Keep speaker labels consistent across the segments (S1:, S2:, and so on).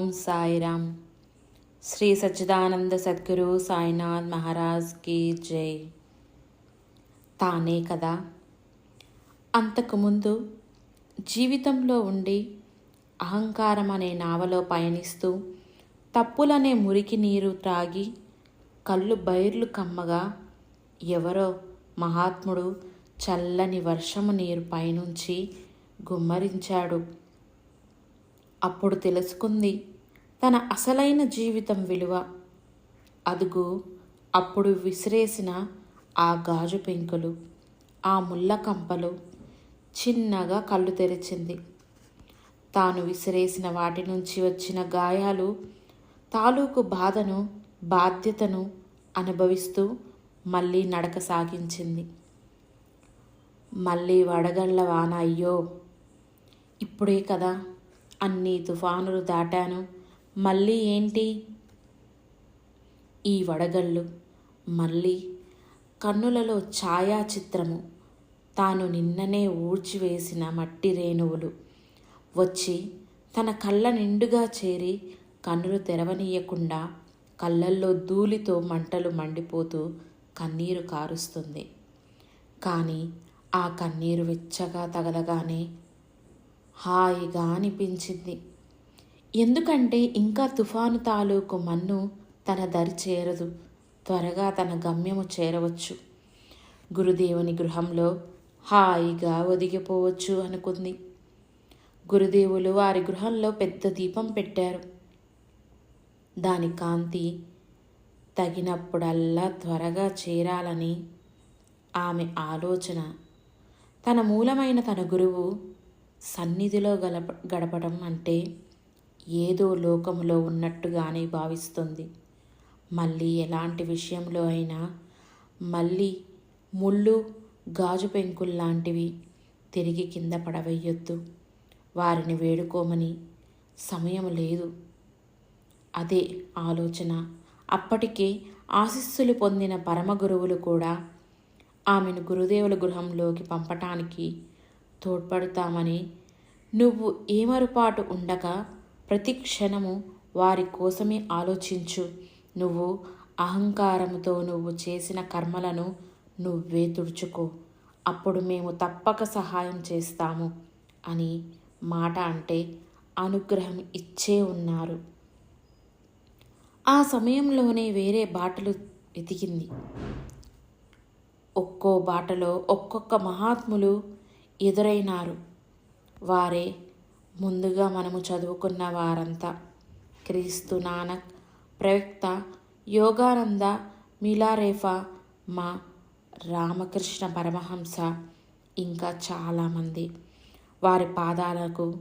S1: ఓం సాయిరామ్. శ్రీ సచ్చిదానంద సద్గురు సాయినాథ్ మహారాజ్ కీ జై. తానే కదా. అంతకుముందు జీవితంలో ఉండి అహంకారం అనే నావలో పయనిస్తూ తప్పులనే మురికి నీరు త్రాగి కళ్ళు బైర్లు కమ్మగా ఎవరో మహాత్ముడు చల్లని వర్షము నీరు పైనుంచి గుమ్మరించాడు. అప్పుడు తెలుసుకుంది తన అసలైన జీవితం విలువ. అదుగు అప్పుడు విసిరేసిన ఆ గాజు పెంకులు ఆ ముళ్ళ కంపలు చిన్నగా కళ్ళు తెరిచింది. తాను విసిరేసిన వాటి నుంచి వచ్చిన గాయాలు తాలూకు బాధను బాధ్యతను అనుభవిస్తూ మళ్ళీ నడక సాగించింది. మళ్ళీ వడగళ్ళ వాన అయ్యో! ఇప్పుడే కదా అన్ని తుఫానులు దాటాను. మళ్ళీ ఏంటి? ఈ వడగళ్ళు మళ్ళీ కన్నులలో ఛాయాచిత్రము. తాను నిన్ననే ఊడ్చివేసిన మట్టి రేణువులు వచ్చి తన కళ్ళ నిండుగా చేరి కన్నులు తెరవనీయకుండా కళ్ళల్లో ధూళితో మంటలు మండిపోతూ కన్నీరు కారుస్తుంది. కానీ ఆ కన్నీరు వెచ్చగా తగలగానే హాయిగా అనిపించింది. ఎందుకంటే ఇంకా తుఫాను తాలూకు మన్ను తన దరి చేరదు త్వరగా తన గమ్యము చేరవచ్చు. గురుదేవుని గృహంలో హాయిగా ఒదిగిపోవచ్చు అనుకుంది. గురుదేవులు వారి గృహంలో పెద్ద దీపం పెట్టారు. దాని కాంతి తగినప్పుడల్లా త్వరగా చేరాలని ఆమె ఆలోచన. తన మూలమైన తన గురువు సన్నిధిలో గలప గడపడం అంటే ఏదో లోకంలో ఉన్నట్టుగానే భావిస్తుంది. మళ్ళీ ఎలాంటి విషయంలో అయినా మళ్ళీ ముళ్ళు గాజు పెంకుల్లాంటివి తిరిగి కింద పడవేయొద్దు. వారిని వేడుకోమని సమయం లేదు. అదే ఆలోచన. అప్పటికే ఆశీస్సులు పొందిన పరమ గురువులు కూడా ఆమెను గురుదేవుల గృహంలోకి పంపటానికి తోడ్పడతామని నువ్వు ఏమరుపాటు ఉండక ప్రతి క్షణము వారి కోసమే ఆలోచించు. నువ్వు అహంకారముతో నువ్వు చేసిన కర్మలను నువ్వే తుడుచుకో. అప్పుడు మేము తప్పక సహాయం చేస్తాము అని మాట అంటే అనుగ్రహం ఇచ్చే ఉన్నారు. ఆ సమయంలోనే వేరే బాటలు వెతికింది. ఒక్కో బాటలో ఒక్కొక్క మహాత్ములు ఎదురైనారు. వారే ముందుగా మనము చదువుకున్న వారంతా క్రీస్తు నానక్ ప్రవక్త యోగానంద మిలారేఫా మా రామకృష్ణ పరమహంస ఇంకా చాలామంది. వారి పాదాలకు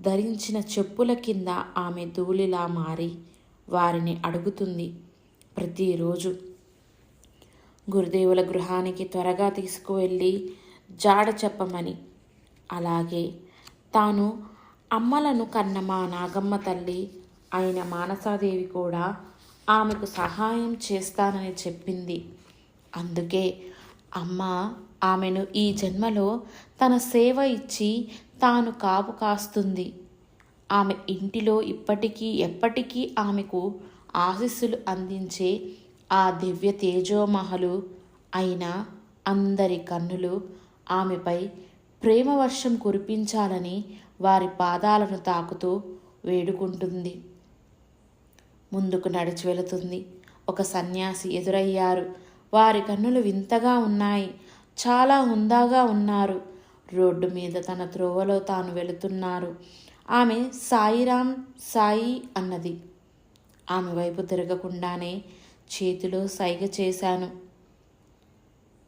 S1: ధరించిన చెప్పుల కింద ఆమె ధూళిలా మారి వారిని అడుగుతుంది ప్రతిరోజు. గురుదేవుల గృహానికి త్వరగా తీసుకువెళ్ళి జాడ చెప్పమని. అలాగే తాను అమ్మలను కన్న మా నాగమ్మ తల్లి అయిన మానసాదేవి కూడా ఆమెకు సహాయం చేస్తానని చెప్పింది. అందుకే అమ్మ ఆమెను ఈ జన్మలో తన సేవ ఇచ్చి తాను కాపు కాస్తుంది. ఆమె ఇంటిలో ఇప్పటికీ ఎప్పటికీ ఆమెకు ఆశీస్సులు అందించే ఆ దివ్య తేజోమహలు అయిన అందరి కన్నులు ఆమెపై ప్రేమ వర్షం కురిపించాలని వారి పాదాలను తాకుతూ వేడుకుంటుంది. ముందుకు నడిచి వెళుతుంది. ఒక సన్యాసి ఎదురయ్యారు. వారి కన్నులు వింతగా ఉన్నాయి. చాలా హుందాగా ఉన్నారు. రోడ్డు మీద తన త్రోవలో తాను వెళుతున్నారు. ఆమె సాయిరామ్ సాయి అన్నది. ఆమె వైపు తిరగకుండానే చేతిలో సైగ చేశాను.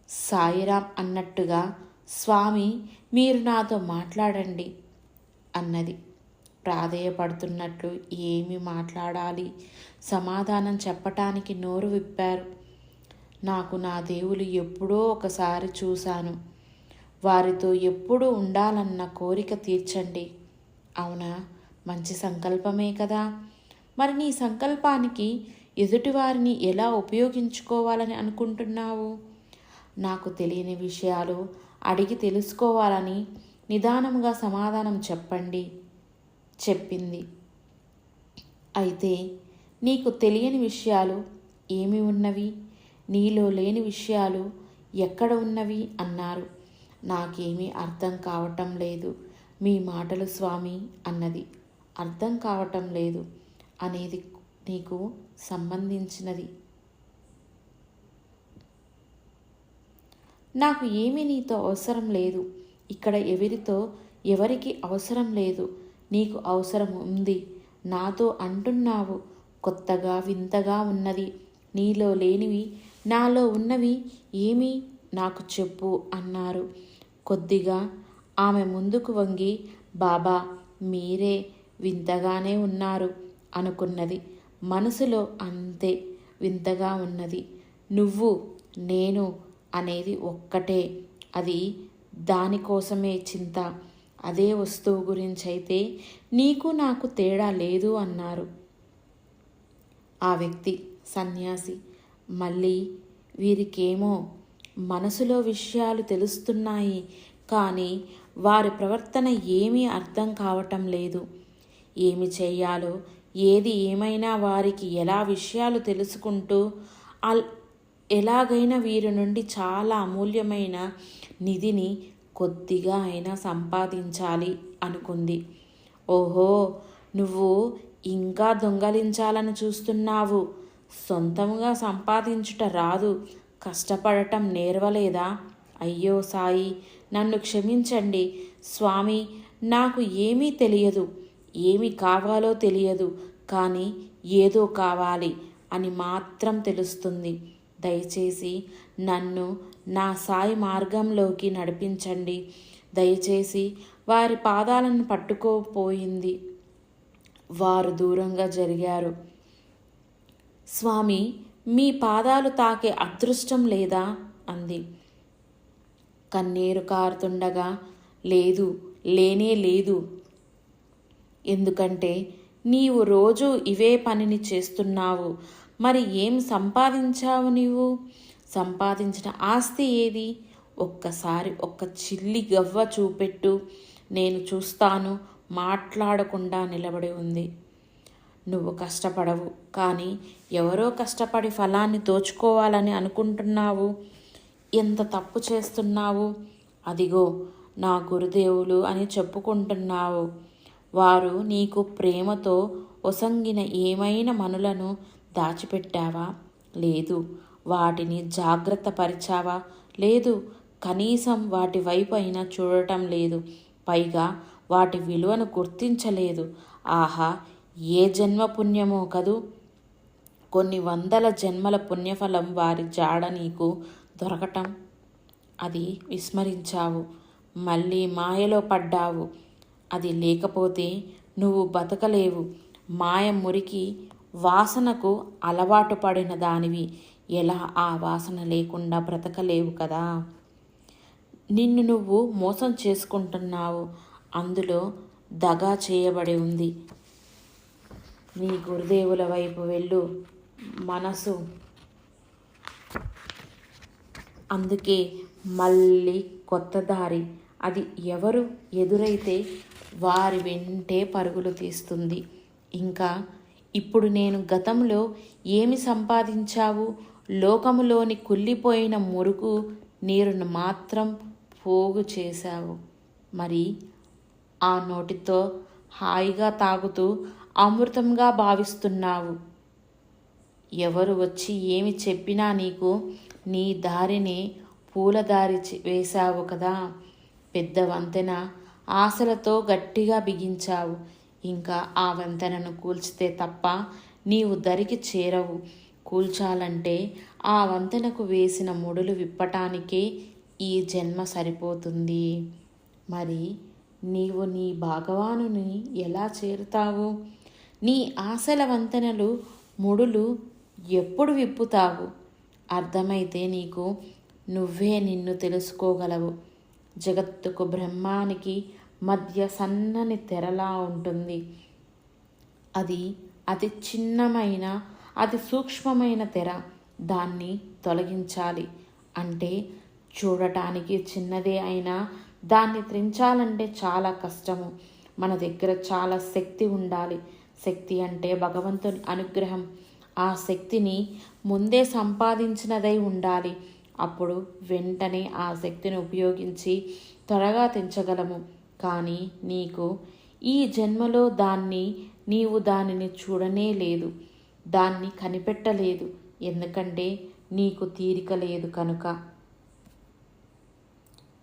S1: సాయిరామ్ అన్నట్టుగా స్వామి మీరు నాతో మాట్లాడండి. అన్నది. ప్రాధేయపడుతున్నట్లు ఏమి మాట్లాడాలి? సమాధానం చెప్పటానికి నోరు విప్పారు. నాకు నా దేవులు ఎప్పుడో ఒకసారి చూశాను. వారితో ఎప్పుడు ఉండాలన్న కోరిక తీర్చండి. అవునా? మంచి సంకల్పమే కదా? మరి నీ సంకల్పానికి ఎదుటివారిని ఎలా ఉపయోగించుకోవాలని అనుకుంటున్నావు? నాకు తెలియని విషయాలు అడిగి తెలుసుకోవాలని నిదానంగా సమాధానం చెప్పండి చెప్పింది. అయితే నీకు తెలియని విషయాలు ఏమి ఉన్నవి? నీలో లేని విషయాలు ఎక్కడ ఉన్నవి? అన్నారు. నాకేమీ అర్థం కావటం లేదు. మీ మాటలు స్వామి అన్నది. అర్థం కావటం లేదు అనేది నీకు సంబంధించినది. నాకు ఏమీ నీతో అవసరం లేదు. ఇక్కడ ఎవరితో ఎవరికి అవసరం లేదు. నీకు అవసరం ఉంది. నాతో అంటున్నావు. కొత్తగా వింతగా ఉన్నది. నీలో లేనివి నాలో ఉన్నవి ఏమి నాకు చెప్పు అన్నారు. కొద్దిగా ఆమె ముందుకు వంగి బాబా మీరే వింతగానే ఉన్నారు అనుకున్నది. మనసులో అంతే వింతగా ఉన్నది. నువ్వు నేను అనేది ఒక్కటే. అది దానికోసమే చింత. అదే వస్తువు గురించి అయితే నీకు నాకు తేడా లేదు అన్నారు. ఆ వ్యక్తి సన్యాసి. మళ్ళీ వీరికేమో మనసులో విషయాలు తెలుస్తున్నాయి కానీ వారి ప్రవర్తన ఏమీ అర్థం కావటం లేదు. ఏమి చేయాలో ఏది ఏమైనా వారికి ఎలా విషయాలు తెలుసుకుంటూ అల్ ఎలాగైనా వీరి నుండి చాలా అమూల్యమైన నిధిని కొద్దిగా అయినా సంపాదించాలి అనుకుంది. ఓహో నువ్వు ఇంకా దొంగలించాలని చూస్తున్నావు. సొంతంగా సంపాదించుట రాదు. కష్టపడటం నేర్వలేదా? అయ్యో సాయి నన్ను క్షమించండి. స్వామి నాకు ఏమీ తెలియదు. ఏమి కావాలో తెలియదు. కానీ ఏదో కావాలి అని మాత్రం తెలుస్తుంది. దయచేసి నన్ను నా సాయి మార్గంలోకి నడిపించండి. దయచేసి వారి పాదాలను పట్టుకోపోయింది. వారు దూరంగా జరిగారు. స్వామి మీ పాదాలు తాకే అదృష్టం లేదా అంది. కన్నీరు కారుతుండగా లేదు లేనే లేదు. ఎందుకంటే నీవు రోజు ఇవే పనిని చేస్తున్నావు. మరి ఏం సంపాదించావు నీవు? సంపాదించిన ఆస్తి ఏది? ఒక్కసారి ఒక్క చిల్లి గవ్వ చూపెట్టు. నేను చూస్తాను. మాట్లాడకుండా నిలబడి ఉంది. నువ్వు కష్టపడవు. కానీ ఎవరో కష్టపడి ఫలాన్ని దోచుకోవాలని అనుకుంటున్నావు. ఎంత తప్పు చేస్తున్నావు? అదిగో నా గురుదేవులు అని చెప్పుకుంటున్నావు. వారు నీకు ప్రేమతో ఒసంగిన ఏమైనా మనులను దాచిపెట్టావా? లేదు. వాటిని జాగ్రత్త పరిచావా? లేదు కనీసం వాటి వైపు అయినా చూడటం లేదు. పైగా వాటి విలువను గుర్తించలేదు. ఆహా ఏ జన్మ పుణ్యమో కదూ? కొన్ని వందల జన్మల పుణ్యఫలం వారి జాడ నీకు దొరకటం. అది విస్మరించావు. మళ్ళీ మాయలో పడ్డావు. అది లేకపోతే నువ్వు బతకలేవు. మాయ మురికి వాసనకు అలవాటు పడిన దానివి. ఎలా ఆ వాసన లేకుండా బ్రతకలేవు కదా? నిన్ను నువ్వు మోసం చేసుకుంటున్నావు. అందులో దగా చేయబడి ఉంది. నీ గురుదేవుల వైపు వెళ్ళు. మనసు. అందుకే మళ్ళీ కొత్త దారి. అది ఎవరు ఎదురైతే వారి వెంటే పరుగులు తీస్తుంది. ఇంకా ఇప్పుడు నేను గతంలో ఏమి సంపాదించావు? లోకములోని కుళ్ళిపోయిన మురుకు నీరును మాత్రం పోగు చేశావు. మరి ఆ నోటితో హాయిగా తాగుతూ అమృతంగా భావిస్తున్నావు. ఎవరు వచ్చి ఏమి చెప్పినా నీకు నీ దారిని పూలదారి వేశావు కదా. పెద్ద వంతెన ఆశలతో గట్టిగా బిగించావు. ఇంకా ఆ వంతెనను కూల్చితే తప్ప నీవు దరికి చేరవు. కూల్చాలంటే ఆ వంతెనకు వేసిన ముడులు విప్పటానికే ఈ జన్మ సరిపోతుంది. మరి నీవు నీ భగవానుని ఎలా చేరుతావు? నీ ఆశల వంతెనలు ముడులు ఎప్పుడు విప్పుతావు? అర్థమైతే నీకు నువ్వే నిన్ను తెలుసుకోగలవు. జగత్తుకు బ్రహ్మానికి మధ్య సన్నని తెరలా ఉంటుంది. అది అతి చిన్నమైన అతి సూక్ష్మమైన తెర. దాన్ని తొలగించాలి. అంటే చూడటానికి చిన్నదే అయినా దాన్ని త్రించాలంటే చాలా కష్టము. మన దగ్గర చాలా శక్తి ఉండాలి. శక్తి అంటే భగవంతుని అనుగ్రహం. ఆ శక్తిని ముందే సంపాదించినదై ఉండాలి. అప్పుడు వెంటనే ఆ శక్తిని ఉపయోగించి త్వరగా తెంచగలము. కానీ నీకు ఈ జన్మలో దాన్ని నీవు దానిని చూడనే లేదు. దాన్ని కనిపెట్టలేదు. ఎందుకంటే నీకు తీరిక లేదు కనుక.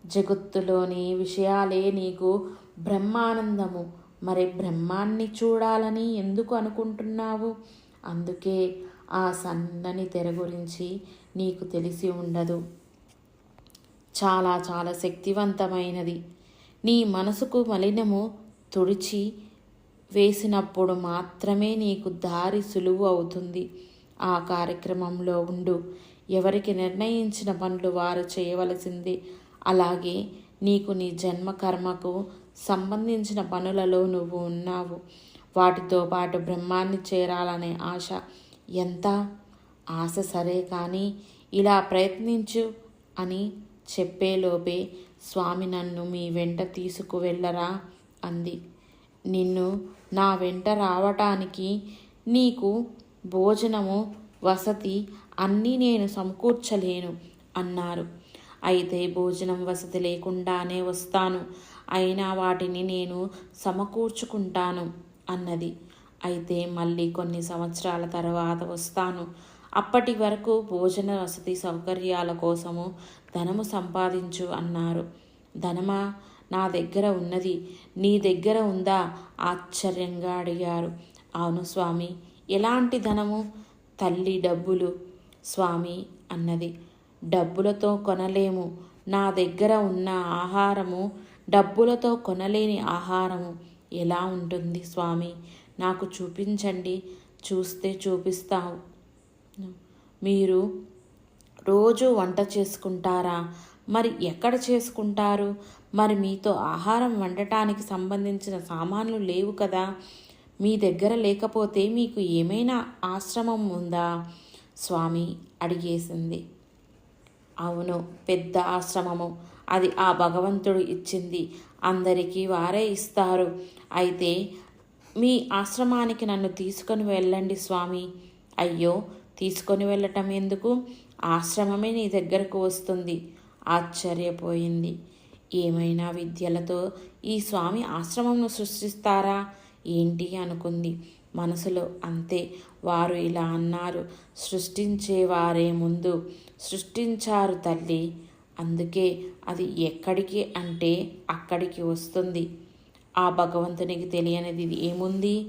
S1: జగత్తులోని విషయాలే నీకు బ్రహ్మానందము. మరి బ్రహ్మాన్ని చూడాలని ఎందుకు అనుకుంటున్నావు? అందుకే ఆ సన్నని తెర గురించి నీకు తెలిసి ఉండదు. చాలా చాలా శక్తివంతమైనది. నీ మనసుకు మలినము తుడిచి వేసినప్పుడు మాత్రమే నీకు దారి సులువు అవుతుంది. ఆ కార్యక్రమంలో ఉండు. ఎవరికి నిర్ణయించిన పనులు వారు చేయవలసింది. అలాగే నీకు నీ జన్మ కర్మకు సంబంధించిన పనులలో నువ్వు ఉన్నావు. వాటితో పాటు బ్రహ్మాన్ని చేరాలనే ఆశ ఎంత? ఆశ సరే కానీ ఇలా ప్రయత్నించు అని చెప్పేలోపే స్వామి నన్ను మీ వెంట తీసుకువెళ్ళరా? అంది. నిన్ను నా వెంట రావటానికి నీకు భోజనము వసతి అన్నీ నేను సమకూర్చలేను అన్నారు. అయితే భోజనం వసతి లేకుండానే వస్తాను. అయినా వాటిని నేను సమకూర్చుకుంటాను అన్నది. అయితే మళ్ళీ కొన్ని సంవత్సరాల తర్వాత వస్తాను. అప్పటి వరకు భోజన వసతి సౌకర్యాల కోసము ధనము సంపాదించు అన్నారు. ధనమా? నా దగ్గర ఉన్నది నీ దగ్గర ఉందా? ఆశ్చర్యంగా అడిగారు. అవును స్వామి ఎలాంటి ధనము? తల్లి డబ్బులు స్వామి అన్నది. డబ్బులతో కొనలేము. నా దగ్గర ఉన్న ఆహారము డబ్బులతో కొనలేని ఆహారము ఎలా ఉంటుంది స్వామి? నాకు చూపించండి చూస్తే చూపిస్తావు. మీరు రోజు వంట చేసుకుంటారా? మరి ఎక్కడ చేసుకుంటారు? మరి మీతో ఆహారం వండటానికి సంబంధించిన సామాన్లు లేవు కదా. మీ దగ్గర లేకపోతే మీకు ఏమైనా ఆశ్రమం ఉందా? స్వామి అడిగేసింది. అవును పెద్ద ఆశ్రమము. అది ఆ భగవంతుడు ఇచ్చింది. అందరికీ వారే ఇస్తారు. అయితే మీ ఆశ్రమానికి నన్ను తీసుకొని వెళ్ళండి స్వామి. అయ్యో తీసుకొని వెళ్ళటం ఎందుకు? ఆశ్రమమే నీ దగ్గరకు వస్తుంది. ఆశ్చర్యపోయింది. ఏమైనా విద్యలతో ఈ స్వామి ఆశ్రమంను సృష్టిస్తారా? ఏంటి అనుకుంది. మనసులో అంతే. వారు ఇలా అన్నారు. సృష్టించేవారే ముందు. సృష్టించారు తల్లి. అందుకే అది ఎక్కడికి అంటే అక్కడికి వస్తుంది. ఆ భగవంతునికి తెలియనిది ఏముంది?